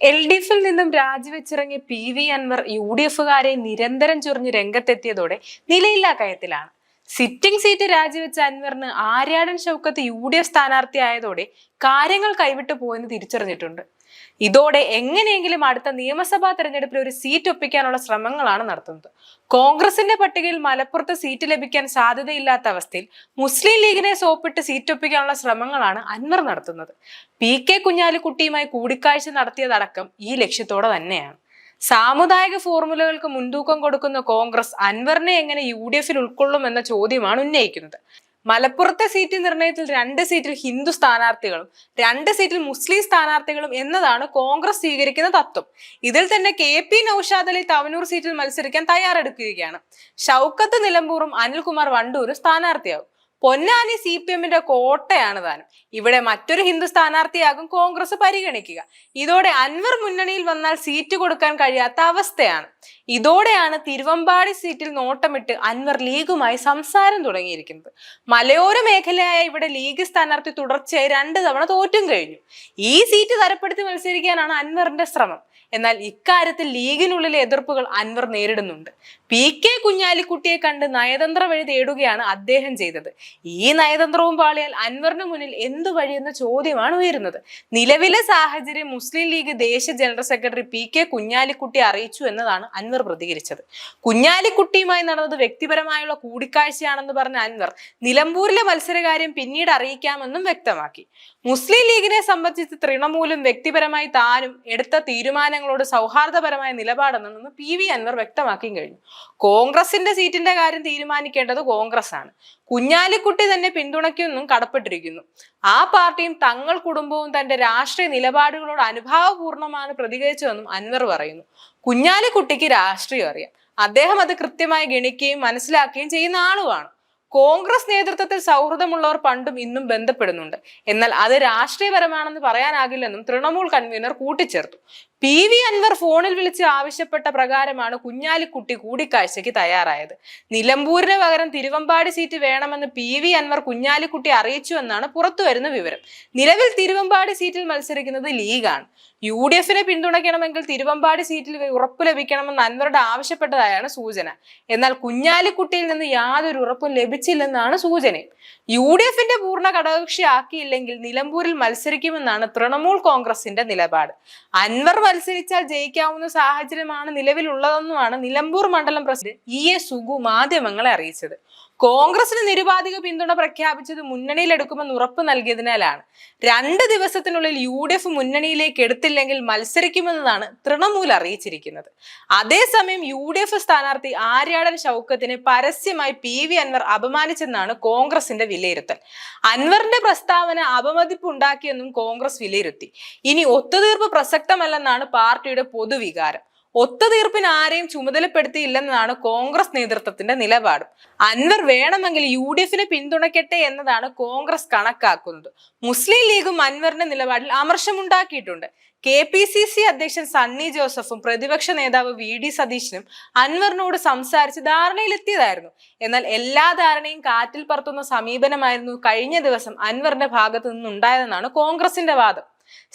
L D എഫിൽ നിന്നും രാജിവെച്ചിറങ്ങിയ P V Anvar U D എഫുകാരെ നിരന്തരം ചൊറിഞ്ഞ് രംഗത്തെത്തിയതോടെ നിലയില്ലാ കയത്തിലാണ് സിറ്റിംഗ് സീറ്റ് രാജിവെച്ച അൻവറിന് Aryadan Shoukath U D F സ്ഥാനാർത്ഥിയായതോടെ കാര്യങ്ങൾ കൈവിട്ടു പോയെന്ന് തിരിച്ചറിഞ്ഞിട്ടുണ്ട്. ഇതോടെ എങ്ങനെയെങ്കിലും അടുത്ത നിയമസഭാ തെരഞ്ഞെടുപ്പിൽ ഒരു സീറ്റ് ഒപ്പിക്കാനുള്ള ശ്രമങ്ങളാണ് നടത്തുന്നത്. കോൺഗ്രസിന്റെ പട്ടികയിൽ മലപ്പുറത്ത് സീറ്റ് ലഭിക്കാൻ സാധ്യതയില്ലാത്ത അവസ്ഥയിൽ മുസ്ലിം ലീഗിനെ സോപ്പിട്ട് സീറ്റ് ഒപ്പിക്കാനുള്ള ശ്രമങ്ങളാണ് അൻവർ നടത്തുന്നത്. പി കെ കുഞ്ഞാലിക്കുട്ടിയുമായി കൂടിക്കാഴ്ച നടത്തിയതടക്കം ഈ ലക്ഷ്യത്തോടെ തന്നെയാണ്. സാമുദായിക ഫോർമുലകൾക്ക് മുൻതൂക്കം കൊടുക്കുന്ന കോൺഗ്രസ് അൻവറിനെ എങ്ങനെ യു ഡി എഫിൽ ഉൾക്കൊള്ളും എന്ന ചോദ്യമാണ് ഉന്നയിക്കുന്നത്. മലപ്പുറത്തെ സീറ്റ് നിർണയത്തിൽ രണ്ട് സീറ്റിൽ ഹിന്ദു സ്ഥാനാർത്ഥികളും രണ്ട് സീറ്റിൽ മുസ്ലിം സ്ഥാനാർത്ഥികളും എന്നതാണ് കോൺഗ്രസ് സ്വീകരിക്കുന്ന തത്വം. ഇതിൽ തന്നെ കെ പി നൌഷാദ് അലി തവനൂർ സീറ്റിൽ മത്സരിക്കാൻ തയ്യാറെടുക്കുകയാണ്. ഷൗക്കത്ത് നിലമ്പൂറും അനിൽകുമാർ വണ്ടൂരും സ്ഥാനാർത്ഥിയാവും. പൊന്നാനി സി പി എമ്മിന്റെ കോട്ടയാണ് താനും. ഇവിടെ മറ്റൊരു ഹിന്ദു സ്ഥാനാർത്ഥിയാകും കോൺഗ്രസ് പരിഗണിക്കുക. ഇതോടെ അൻവർ മുന്നണിയിൽ വന്നാൽ സീറ്റ് കൊടുക്കാൻ കഴിയാത്ത അവസ്ഥയാണ്. ഇതോടെയാണ് തിരുവമ്പാടി സീറ്റിൽ നോട്ടമിട്ട് അൻവർ ലീഗുമായി സംസാരം തുടങ്ങിയിരിക്കുന്നത്. മലയോര മേഖലയായ ഇവിടെ ലീഗ് സ്ഥാനാർത്ഥി തുടർച്ചയായി രണ്ട് തവണ തോറ്റും കഴിഞ്ഞു. ഈ സീറ്റ് തരപ്പെടുത്തി മത്സരിക്കാനാണ് അൻവറിന്റെ ശ്രമം. എന്നാൽ ഇക്കാര്യത്തിൽ ലീഗിനുള്ളിലെ എതിർപ്പുകൾ അൻവർ നേരിടുന്നുണ്ട്. പി കെ കുഞ്ഞാലിക്കുട്ടിയെ കണ്ട് നയതന്ത്ര വഴി തേടുകയാണ് അദ്ദേഹം ചെയ്തത്. ഈ നയതന്ത്രവും പാളിയാൽ അൻവറിന് മുന്നിൽ എന്തു വഴിയെന്ന ചോദ്യമാണ് ഉയരുന്നത്. നിലവിലെ സാഹചര്യം മുസ്ലിം ലീഗ് ദേശീയ general secretary P K Kunhalikutty അറിയിച്ചു എന്നതാണ് അൻവർ പ്രതികരിച്ചത്. കുഞ്ഞാലിക്കുട്ടിയുമായി നടന്നത് വ്യക്തിപരമായുള്ള കൂടിക്കാഴ്ചയാണെന്ന് പറഞ്ഞ അൻവർ നിലമ്പൂരിലെ മത്സരകാര്യം പിന്നീട് അറിയിക്കാമെന്നും വ്യക്തമാക്കി. മുസ്ലിം ലീഗിനെ സംബന്ധിച്ച് തൃണമൂലും വ്യക്തിപരമായി താനും എടുത്ത തീരുമാനങ്ങളോട് സൗഹാർദ്ദപരമായ നിലപാടെന്നും പി വി അൻവർ വ്യക്തമാക്കിയും കഴിഞ്ഞു. കോൺഗ്രസിന്റെ സീറ്റിന്റെ കാര്യം തീരുമാനിക്കേണ്ടത് കോൺഗ്രസ് ആണ് കുഞ്ഞാലിക്കുട്ടി തന്നെ പിന്തുണയ്ക്കുമെന്നും കടപ്പെട്ടിരിക്കുന്നു. ആ പാർട്ടിയും തങ്ങൾ കുടുംബവും തന്റെ രാഷ്ട്രീയ നിലപാടുകളോട് അനുഭാവപൂർണമാണ് പ്രതികരിച്ചതെന്നും അൻവർ പറയുന്നു. കുഞ്ഞാലിക്കുട്ടിക്ക് രാഷ്ട്രീയം അറിയാം. അദ്ദേഹം അത് കൃത്യമായി ഗണിക്കുകയും മനസ്സിലാക്കുകയും ചെയ്യുന്ന ആളുമാണ്. കോൺഗ്രസ് നേതൃത്വത്തിൽ സൗഹൃദമുള്ളവർ പണ്ടും ഇന്നും ബന്ധപ്പെടുന്നുണ്ട്. എന്നാൽ അത് രാഷ്ട്രീയപരമാണെന്ന് പറയാനാകില്ലെന്നും തൃണമൂൽ കൺവീനർ കൂട്ടിച്ചേർത്തു. പി വി അൻവർ ഫോണിൽ വിളിച്ച് ആവശ്യപ്പെട്ട പ്രകാരമാണ് കുഞ്ഞാലിക്കുട്ടി കൂടിക്കാഴ്ചയ്ക്ക് തയ്യാറായത്. നിലമ്പൂരിന് പകരം തിരുവമ്പാടി സീറ്റ് വേണമെന്ന് പി വി അൻവർ കുഞ്ഞാലിക്കുട്ടി അറിയിച്ചുവെന്നാണ് പുറത്തുവരുന്ന വിവരം. നിലവിൽ തിരുവമ്പാടി സീറ്റിൽ മത്സരിക്കുന്നത് ലീഗാണ്. യു ഡി എഫിനെ പിന്തുണയ്ക്കണമെങ്കിൽ തിരുവമ്പാടി സീറ്റിൽ ഉറപ്പ് ലഭിക്കണമെന്ന് അൻവറുടെ ആവശ്യപ്പെട്ടതായാണ് സൂചന. എന്നാൽ കുഞ്ഞാലിക്കുട്ടിയിൽ നിന്ന് യാതൊരു ഉറപ്പും ലഭിച്ചില്ലെന്നാണ് സൂചന യു ഡി എഫിന്റെ പൂർണ ഘടകകക്ഷി ആക്കിയില്ലെങ്കിൽ നിലമ്പൂരിൽ മത്സരിക്കുമെന്നാണ് തൃണമൂൽ കോൺഗ്രസിന്റെ നിലപാട്. അൻവർ മത്സരിച്ചാൽ ജയിക്കാവുന്ന സാഹചര്യമാണ് നിലവിലുള്ളതെന്നുമാണ് നിലമ്പൂർ മണ്ഡലം പ്രസിഡന്റ് ഇ എ സുഗു മാധ്യമങ്ങളെ അറിയിച്ചത്. കോൺഗ്രസിന് നിരുപാധിക പിന്തുണ പ്രഖ്യാപിച്ചത് മുന്നണിയിലെടുക്കുമെന്ന് ഉറപ്പ് നൽകിയതിനാലാണ്. രണ്ട് ദിവസത്തിനുള്ളിൽ യു ഡി എഫ് മുന്നണിയിലേക്ക് എടുത്തില്ലെങ്കിൽ മത്സരിക്കുമെന്നതാണ് തൃണമൂൽ അറിയിച്ചിരിക്കുന്നത്. അതേസമയം യു ഡി എഫ് സ്ഥാനാർത്ഥി ആര്യാടൻ ഷൗക്കത്തിനെ പരസ്യമായി പി വി അൻവർ അപമാനിച്ചെന്നാണ് കോൺഗ്രസിന്റെ വിലയിരുത്തൽ. അൻവറിന്റെ പ്രസ്താവന അപമതിപ്പ് ഉണ്ടാക്കിയെന്നും കോൺഗ്രസ് വിലയിരുത്തി. ഇനി ഒത്തുതീർപ്പ് പ്രസക്തമല്ലെന്നാണ് പാർട്ടിയുടെ പൊതുവികാരം. ഒത്തുതീർപ്പിന് ആരെയും ചുമതലപ്പെടുത്തിയില്ലെന്നതാണ് കോൺഗ്രസ് നേതൃത്വത്തിന്റെ നിലപാട്. അൻവർ വേണമെങ്കിൽ യു ഡി എഫിനെ പിന്തുണയ്ക്കട്ടെ എന്നതാണ് കോൺഗ്രസ് കണക്കാക്കുന്നത്. മുസ്ലിം ലീഗും അൻവറിന്റെ നിലപാടിൽ അമർഷമുണ്ടാക്കിയിട്ടുണ്ട്. കെ പി സി സി അധ്യക്ഷൻ സണ്ണി ജോസഫും പ്രതിപക്ഷ നേതാവ് വി ഡി സതീശനും അൻവറിനോട് സംസാരിച്ച് ധാരണയിലെത്തിയതായിരുന്നു. എന്നാൽ എല്ലാ ധാരണയും കാറ്റിൽ പറത്തുന്ന സമീപനമായിരുന്നു കഴിഞ്ഞ ദിവസം അൻവറിന്റെ ഭാഗത്തു നിന്നുണ്ടായതെന്നാണ് കോൺഗ്രസിന്റെ വാദം.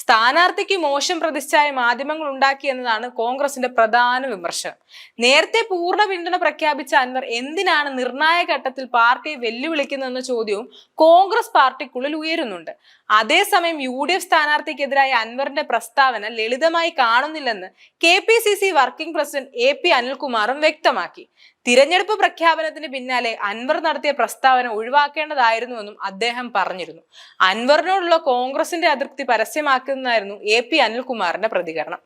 സ്ഥാനാർത്ഥിക്ക് മോശം പ്രതിച്ഛായ മാധ്യമങ്ങൾ ഉണ്ടാക്കി എന്നതാണ് കോൺഗ്രസിന്റെ പ്രധാന വിമർശനം. നേരത്തെ പൂർണ പിന്തുണ പ്രഖ്യാപിച്ച അൻവർ എന്തിനാണ് നിർണായക ഘട്ടത്തിൽ പാർട്ടിയെ വെല്ലുവിളിക്കുന്നതെന്ന ചോദ്യവും കോൺഗ്രസ് പാർട്ടിക്കുള്ളിൽ ഉയരുന്നുണ്ട്. അതേസമയം യു ഡി എഫ് സ്ഥാനാർത്ഥിക്കെതിരായ അൻവറിന്റെ പ്രസ്താവന ലളിതമായി കാണുന്നില്ലെന്ന് K P C C working president A P അനിൽകുമാറും വ്യക്തമാക്കി. തിരഞ്ഞെടുപ്പ് പ്രഖ്യാപനത്തിന് പിന്നാലെ അൻവർ നടത്തിയ പ്രസ്താവന ഒഴിവാക്കേണ്ടതായിരുന്നുവെന്നും അദ്ദേഹം പറഞ്ഞിരുന്നു. അൻവറിനോടുള്ള കോൺഗ്രസിന്റെ അതൃപ്തി പരസ്യമാക്കുന്നതായിരുന്നു എ പി അനിൽകുമാറിന്റെ പ്രതികരണം.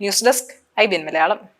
ന്യൂസ് ഡെസ്ക് ഐ ബിൻ മലയാളം.